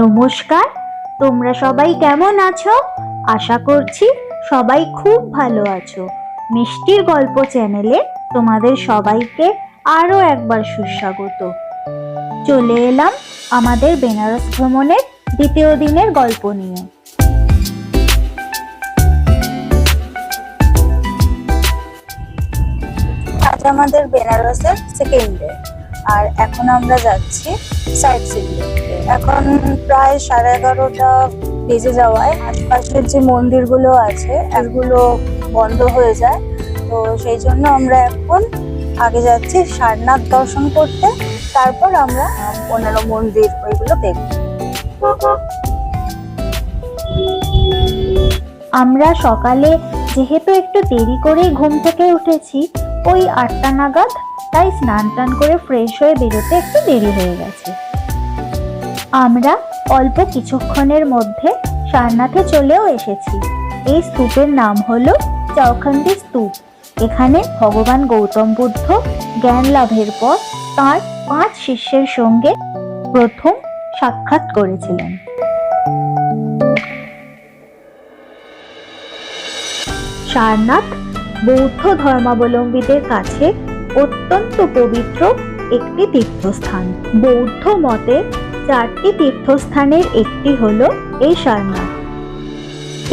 নমস্কার, তোমরা সবাই কেমন আছো? আশা করছি সবাই খুব ভালো আছো। মিষ্টির গল্প চ্যানেলে তোমাদের সবাইকে আরও একবার সুস্বাগত। চলে এলাম আমাদের বেনারস ভ্রমণের দ্বিতীয় দিনের গল্প নিয়ে। আজ আমাদের বেনারসের সেকেন্ড ডে আর এখন আমরা যাচ্ছি সাইট সিন এখন প্রায় সাড়ে এগারোটা বেজে যাওয়ায় আশপাশের যে মন্দিরগুলো আছে, এগুলো বন্ধ হয়ে যায়। তো সেই জন্য আমরা এখন আগে যাচ্ছি সারনাথ দর্শন করতে, তারপর আমরা অন্যান্য মন্দির ওইগুলো দেখব। আমরা সকালে যেহেতু একটু দেরি করেই ঘুম থেকে উঠেছি, ওই আটটা নাগাদ তাই স্নান টান করে ফ্রেশ হয়ে বেরোতে একটু দেরি হয়ে গেছে। আমরা অল্প কিছুক্ষণের মধ্যে সারনাথে চলেও এসেছি। এই স্তূপের নাম হলো চৌখন্দি স্তূপ। এখানে ভগবান গৌতম বুদ্ধ জ্ঞান লাভের পর তার পাঁচ শিষ্যের সঙ্গে প্রথম সাক্ষাৎ করেছিলেন। সারনাথ বৌদ্ধ ধর্মাবলম্বীদের কাছে অত্যন্ত পবিত্র একটি তীর্থস্থান। বৌদ্ধ মতে চারটি তীর্থস্থানের একটি হল এই সারনাথ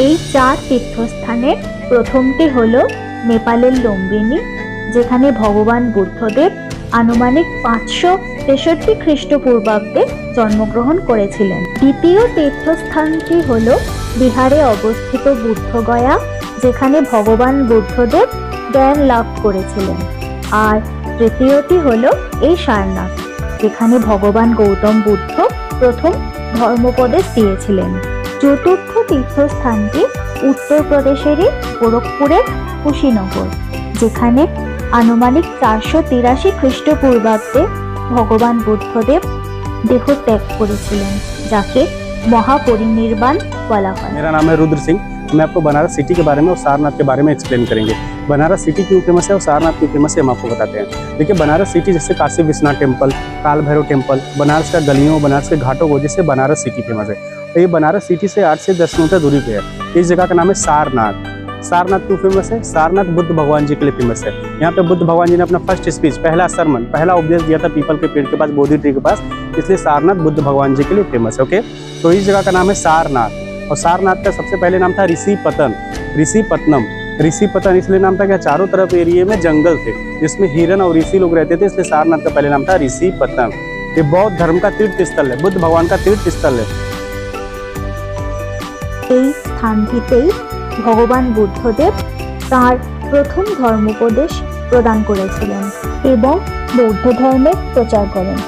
এই চার তীর্থস্থানের প্রথমটি হল নেপালের লম্বিনী, যেখানে ভগবান বুদ্ধদেব আনুমানিক পাঁচশো তেষট্টি খ্রিস্টপূর্বাব্দে জন্মগ্রহণ করেছিলেন। দ্বিতীয় তীর্থস্থানটি হল বিহারে অবস্থিত বুদ্ধগয়া, যেখানে ভগবান বুদ্ধদেব জ্ঞান লাভ করেছিলেন। আর তৃতীয়টি হল এই সারনাথ, যেখানে ভগবান গৌতম বুদ্ধ প্রথম ধর্মপদেশ দিয়েছিলেন। চতুর্থ তীর্থস্থানটি উত্তরপ্রদেশেরই গোরখপুরের কুশীনগর, যেখানে আনুমানিক চারশো তিরাশি খ্রিস্টপূর্বাব্দে ভগবান বুদ্ধদেব দেহ ত্যাগ করেছিলেন, যাকে মহাপরিনির্বাণ বলা হয়। মেরা নাম রুদ্র সিং। हम आपको बनारस सिटी के बारे में और सारनाथ के बारे में एक्सप्लेन करेंगे। बनारस सिटी क्यों फ़ेमस है और सारनाथ क्यों फ़ेमस है हम आपको बताते हैं। देखिए, बनारस सिटी जैसे काशी विश्वनाथ टेंपल काल भैरव टेंपल बनारस का गलियों, बनारस के घाटों को जैसे बनारस सिटी फ़ेमस है। तो ये बनारस सिटी से आठ से दस किलोमीटर दूरी पे है। इस जगह का नाम है सारनाथ। सारनाथ क्यों फ़ेमस है? सारनाथ बुद्ध भगवान जी के लिए फ़ेमस है। यहाँ पे बुद्ध भगवान जी ने अपना फ़र्स्ट स्पीच पहला सरमन पहला उपदेश दिया था पीपल के पेड़ के पास, बोधि ट्री के पास, इसलिए सारनाथ बुद्ध भगवान जी के लिए फ़ेमस है ओके तो इस जगह का नाम है सारनाथ। और सारनाथ का सबसे पहले नाम था ऋषि पतन ऋषि पतनम ऋषि पतन इसलिए नाम था कि चारों तरफ एरिया में जंगल थे जिसमें हिरन और ऋषि लोग रहते थे इसलिए सारनाथ का पहले नाम था ऋषि पतन ये बौद्ध धर्म का तीर्थ स्थल है बुद्ध भगवान का तीर्थ स्थल है এই স্থানটিতেই ভগবান বুদ্ধদেব তার প্রথম ধর্মোপদেশ প্রদান করেছিলেন এবং বৌদ্ধ ধর্মের প্রচার করেন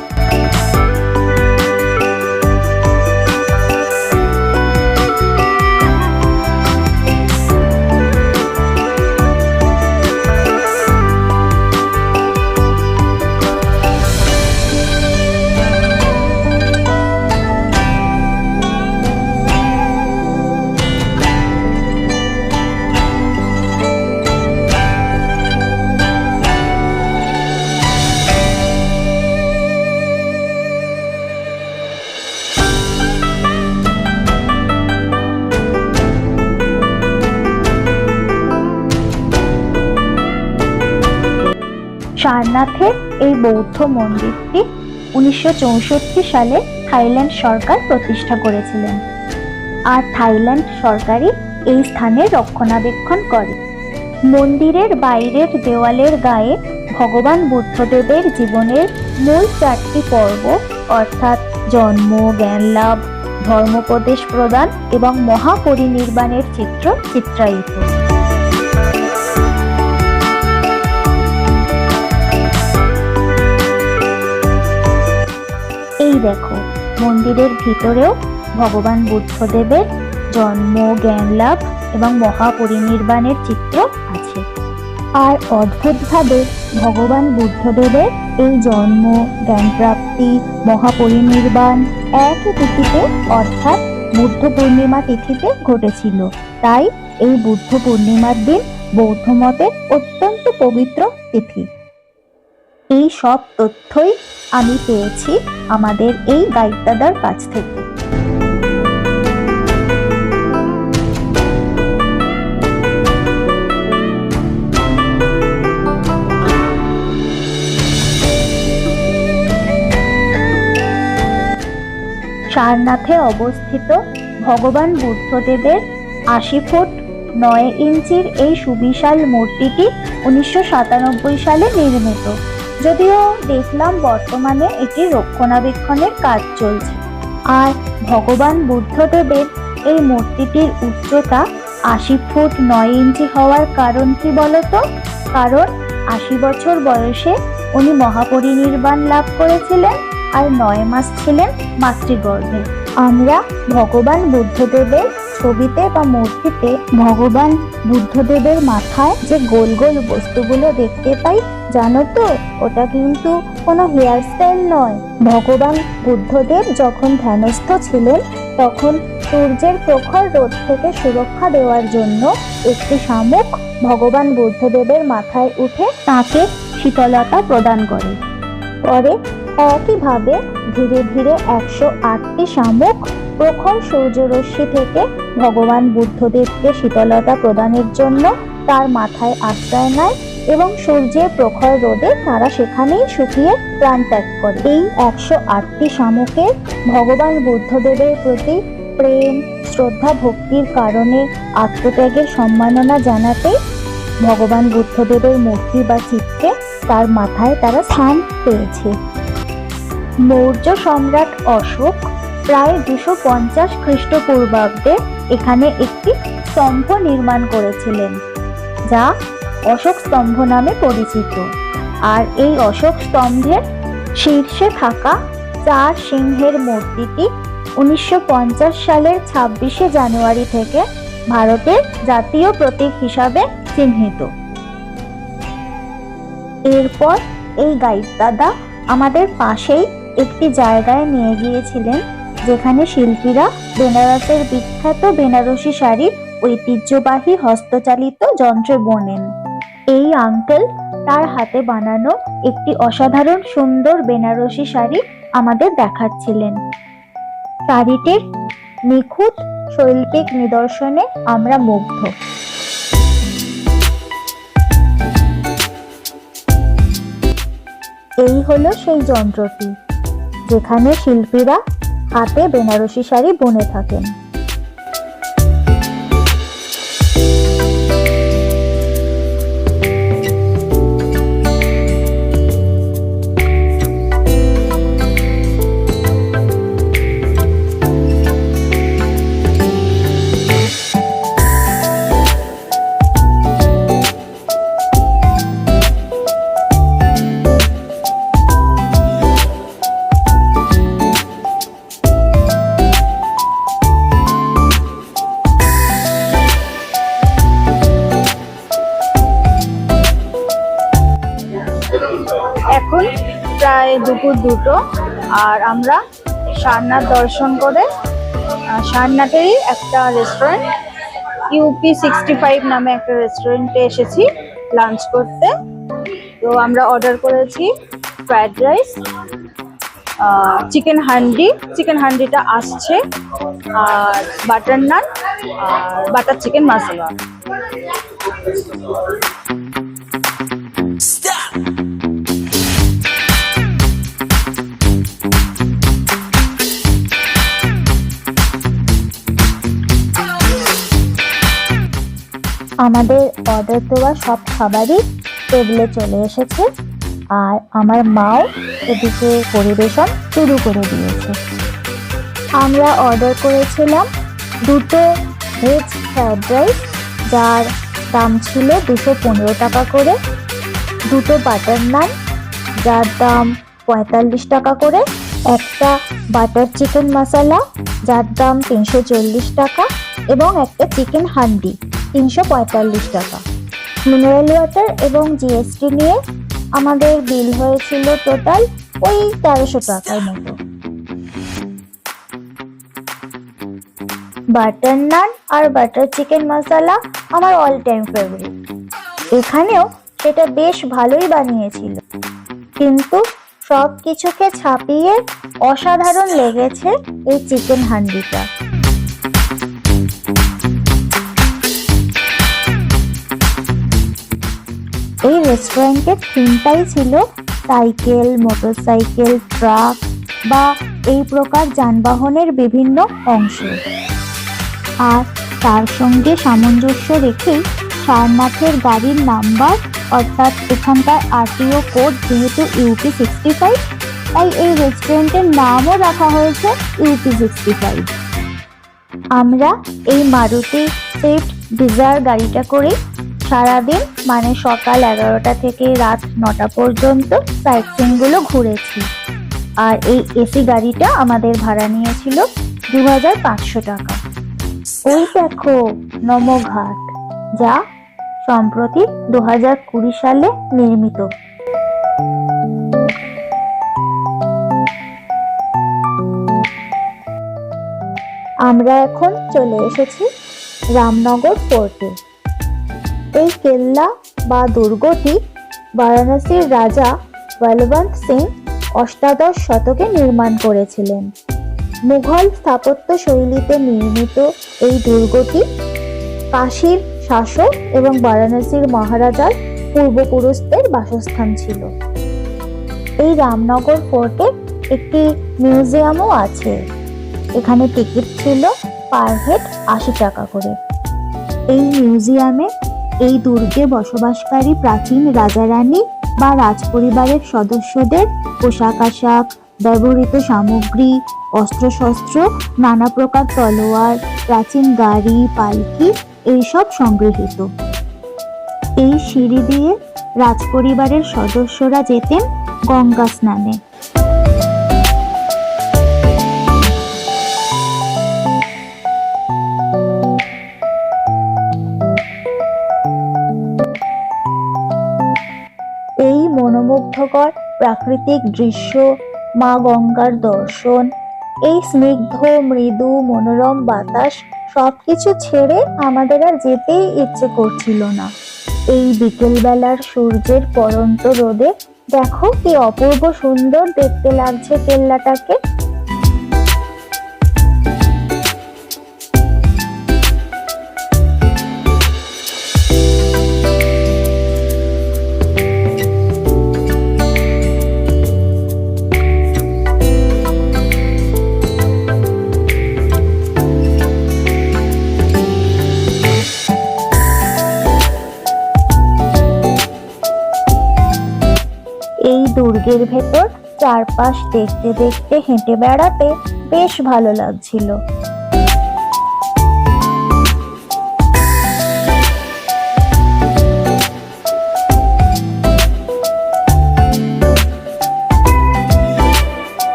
সারনাথের এই বৌদ্ধ মন্দিরটি উনিশশো চৌষট্টি সালে থাইল্যান্ড সরকার প্রতিষ্ঠা করেছিলেন। আর থাইল্যান্ড সরকারই এই স্থানের রক্ষণাবেক্ষণ করে। মন্দিরের বাইরের দেওয়ালের গায়ে ভগবান বুদ্ধদেবের জীবনের মূল চারটি পর্ব, অর্থাৎ জন্ম, জ্ঞান লাভ, ধর্মোপদেশ প্রদান এবং মহাপরিনির্বাণের চিত্র চিত্রায়িত। দেখো, মন্দিরের ভিতরেও ভগবান বুদ্ধদেবের জন্ম, জ্ঞান লাভ এবং মহাপরিনির্বাণের চিত্র আছে। আর অদ্ভুতভাবে ভগবান বুদ্ধদেবের এই জন্ম, জ্ঞান প্রাপ্তি, মহাপরিনির্বাণ একই তিথিতে অর্থাৎ বুদ্ধ পূর্ণিমা তিথিতে ঘটেছিল। তাই এই বুদ্ধ পূর্ণিমার দিন বৌদ্ধ মতের অত্যন্ত পবিত্র তিথি। সব তথ্যই আমি পেয়েছি আমাদের এই গাইড কাছ থেকে। সারনাথে অবস্থিত ভগবান বুদ্ধদেবের আশি ফুট নয় ইঞ্চির এই সুবিশাল মূর্তিটি উনিশশো সাতানব্বই সালে নির্মিত। যদিও দেখলাম বর্তমানে এটি রক্ষণাবেক্ষণের কাজ চলছে। আর ভগবান বুদ্ধদেবের এই মূর্তিটির উচ্চতা আশি ফুট নয় ইঞ্চি হওয়ার কারণ কি বলতো? কারণ আশি বছর বয়সে উনি মহাপরিনির্বাণ লাভ করেছিলেন আর নয় মাস ছিলেন মাতৃগর্ভে। আমরা ভগবান বুদ্ধদেবের ছবিতে বা মূর্তিতে ভগবান বুদ্ধদেবের মাথায় যে গোল গোল বস্তুগুলো দেখতে পাই, জানো তো? ওটা কিন্তু কোনো হেয়ার স্টাইল নয়। ভগবান বুদ্ধদেব যখন ধ্যানস্থ ছিলেন, তখন সূর্যের প্রখর রোদ থেকে সুরক্ষা দেওয়ার জন্য একটি শামুক ভগবান বুদ্ধদেবের মাথায় উঠে তাকে শীতলতা প্রদান করে। পরে একইভাবে ধীরে ধীরে একশো আটটি শামুক প্রখর সূর্যরশ্মি থেকে ভগবান বুদ্ধদেবকে শীতলতা প্রদানের জন্য তার মাথায় আশ্রয় নেয় এবং সূর্যের প্রখর রোদে তারা সেখানেই শুকিয়ে প্রাণ ত্যাগ করে। এই একশো আটটি শামুকের ভগবান বুদ্ধদেবের প্রতি প্রেম, শ্রদ্ধা, ভক্তির কারণে আত্মত্যাগের সম্মাননা জানাতে ভগবান বুদ্ধদেবের মূর্তি বা চিত্রে তার মাথায় তারা স্থান পেয়েছে। মৌর্য সম্রাট অশোক প্রায় দুশো পঞ্চাশ খ্রিস্টপূর্বাব্দে এখানে একটি স্তম্ভ নির্মাণ করেছিলেন, যা অশোক স্তম্ভ নামে পরিচিত। আর এই অশোক স্তম্ভের শীর্ষে থাকা চার সিংহের মূর্তিটি উনিশশো পঞ্চাশ সালের ছাব্বিশে জানুয়ারি থেকে ভারতের জাতীয় প্রতীক হিসাবে চিহ্নিত। এরপর এই গাইড দাদা আমাদের পাশেই একটি জায়গায় নিয়ে গিয়েছিলেন যেখানে শিল্পীরা বেনারসের বিখ্যাত বেনারসি শাড়ির ঐতিহ্যবাহী হস্তচালিত যন্ত্রে বোনেন। এই আঙ্কেল তার হাতে বানানো একটি অসাধারণ সুন্দর বেনারসি শাড়ি আমাদের দেখাচ্ছিলেন। শাড়িটির নিখুঁত শৈল্পিক নিদর্শনে আমরা মুগ্ধ। এই হলো সেই যন্ত্রটি, যেখানে শিল্পীরা হাতে বেনারসি শাড়ি বুনে থাকেন। প্রায় দুপুর দুটো, আর আমরা সারনাথ দর্শন করে সারনাথেরই একটা রেস্টুরেন্ট ইউপি সিক্সটি ফাইভ নামে একটা রেস্টুরেন্টে এসেছি লাঞ্চ করতে। তো আমরা অর্ডার করেছি fried rice chicken handi. Chicken হান্ডিটা আসছে, আর বাটার নান আর বাটার চিকেন মশলা আমাদের অর্ডার দেওয়া সব খাবারই টেবিলে চলে এসেছে। আর আমার মাও এদিকে পরিবেশন শুরু করে দিয়েছে। আমরা অর্ডার করেছিলাম দুটো ভেজ ফ্রায়েড রাইস যার দাম ছিল দুশো পনেরো টাকা করে। দুটো বাটার নান যার দাম পঁয়তাল্লিশ টাকা করে। একটা বাটার চিকেন মশলা যার দাম তিনশো চল্লিশ টাকা। এবং একটা চিকেন হান্ডি। তিনশো পঁয়তাল্লিশ টাকা। মিনারেল ওয়াটার এবং জিএসটি নিয়ে আমাদের বিল হয়েছিল টোটাল ওই তেরোশো টাকার মতো। বাটার নান আর বাটার চিকেন মশলা আমার অল টাইম ফেভারিট এখানেও সেটা বেশ ভালোই বানিয়েছিল। কিন্তু সব কিছুকে ছাপিয়ে অসাধারণ লেগেছে এই চিকেন হান্ডিটা। এই রেস্টুরেন্টের থিমটাই ছিল। সাইকেল মোটরসাইকেল ট্রাক বা এই প্রকার যানবাহনের বিভিন্ন অংশ। আর তার সঙ্গে সামঞ্জস্য রেখেই সারনাথের গাড়ির নাম্বার, অর্থাৎ এখানকার আরটিও কোড যেহেতু ইউপি সিক্সটি ফাইভ তাই এই রেস্টুরেন্টের নামও রাখা হয়েছে ইউপি সিক্সটি ফাইভ আমরা এই মারুতি সেফ ডিজায়ার গাড়িটা করে সারাদিন মানে সকাল এগারোটা থেকে রাত নটা পর্যন্ত সাইট ঘুরেছি। আর এই এসি গাড়িটা আমাদের ভাড়া নিয়েছিল দু হাজার পাঁচশো টাকা। ওই দেখো নমঘাট, যা সম্প্রতি দু হাজার কুড়ি সালে নির্মিত। আমরা এখন চলে এসেছি রামনগর ফোর্টে। এই কেল্লা বা দুর্গটি বারাণসীর রাজা বলবন্ত সিং অষ্টাদশ শতকে নির্মাণ করেছিলেন। মুঘল স্থাপত্য শৈলীতে নির্মিত এই দুর্গটি কাশীর শাসক এবং বারাণসীর মহারাজার পূর্বপুরুষদের বাসস্থান ছিল। এই রামনগর ফোর্টে একটি মিউজিয়ামও আছে। এখানে টিকিট ছিল পার হেড আশি টাকা করে। এই মিউজিয়ামে এই দুর্গে বসবাসকারী প্রাচীন রাজা রানী বা রাজপরিবারের সদস্যদের পোশাক আশাক, ব্যবহৃত সামগ্রী, অস্ত্রশস্ত্র, নানা প্রকার তলোয়ার, প্রাচীন গাড়ি, পালকি এইসব সংগৃহীত। এই সিঁড়ি দিয়ে রাজপরিবারের সদস্যরা যেতেন গঙ্গা স্নানে। মনোমুগ্ধকর প্রাকৃতিক দৃশ্য, মা গঙ্গার দর্শন, এই স্নিগ্ধ, মৃদু, মনোরম বাতাস সবকিছু ছেড়ে আমাদের আর যেতেই ইচ্ছে করছিল না। এই বিকেলবেলার সূর্যের পরন্ত রোদে দেখো কি অপূর্ব সুন্দর দেখতে লাগছে কেল্লাটাকে। দুর্গের ভেতর চারপাশ দেখতে দেখতে হেঁটে বেড়াতে বেশ ভালো লাগছিল।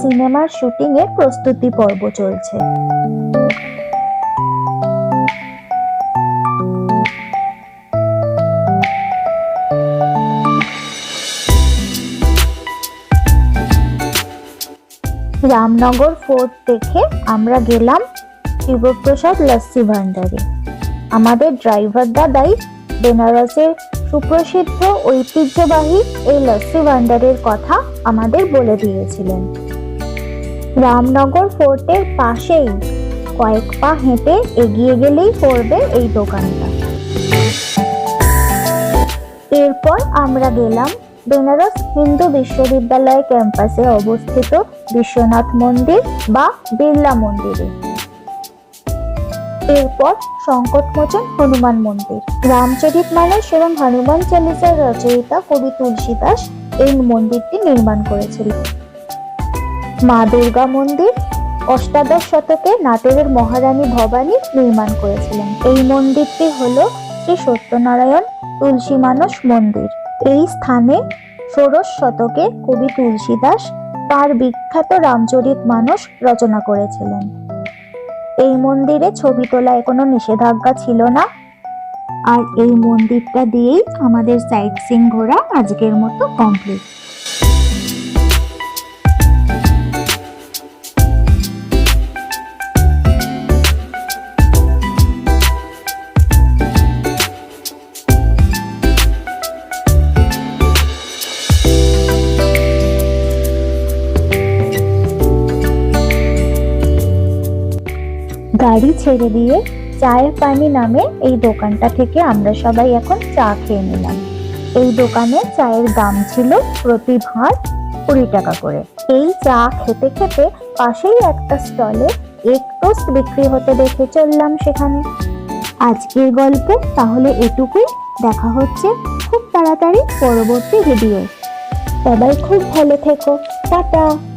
সিনেমার শুটিং এর প্রস্তুতি পর্ব চলছে। রামনগর ফোর্ট দেখে আমরা গেলাম শিবপ্রসাদ লস্যি ভান্ডারে আমাদের ড্রাইভার দাদাই বেনারসের সুপ্রসিদ্ধ ঐতিহ্যবাহী এই লস্যি ভান্ডারের কথা আমাদের বলে দিয়েছিলেন। রামনগর ফোর্টের পাশেই। কয়েক পা হেঁটে এগিয়ে গেলেই পড়বে এই দোকানটা। এরপর আমরা গেলাম বেনারস হিন্দু বিশ্ববিদ্যালয় ক্যাম্পাসে অবস্থিত বিশ্বনাথ মন্দির বা বিড়লা মন্দিরে। এরপর সংকটমোচন হনুমান মন্দির। রামচরিত মানস এবং হনুমান চালিসার রচয়িতা কবি তুলসী দাস এই মন্দিরটি নির্মাণ করেছিলেন। মা দুর্গা মন্দির অষ্টাদশ শতকে নাটোরের মহারানী ভবানী নির্মাণ করেছিলেন। এই মন্দিরটি হল শ্রী সত্যনারায়ণ তুলসী মানস মন্দির। এই স্থানে ষোড়শ শতকে কবি তুলসী দাস তার বিখ্যাত রামচরিত মানস রচনা করেছিলেন। এই মন্দিরে ছবি তোলায় কোনো নিষেধাজ্ঞা ছিল না। আর এই মন্দিরটা দিয়েই আমাদের সাইট সিং ঘোরা আজকের মতো কমপ্লিট। গাড়ি ছেড়ে দিয়ে চায়ের পানি নামে এই দোকানটা থেকে আমরা সবাই এখন চা খেয়ে নিলাম। এই দোকানে চায়ের দাম ছিল প্রতি ভাঁড় কুড়ি টাকা করে। এই চা খেতে খেতে পাশেই একটা স্টলে এক টোস্ট বিক্রি হতে দেখে চললাম সেখানে। আজকের গল্প, তাহলে এটুকুই। দেখা হচ্ছে খুব তাড়াতাড়ি পরবর্তী ভিডিও সবাই খুব ভালো থেকো। টাটা।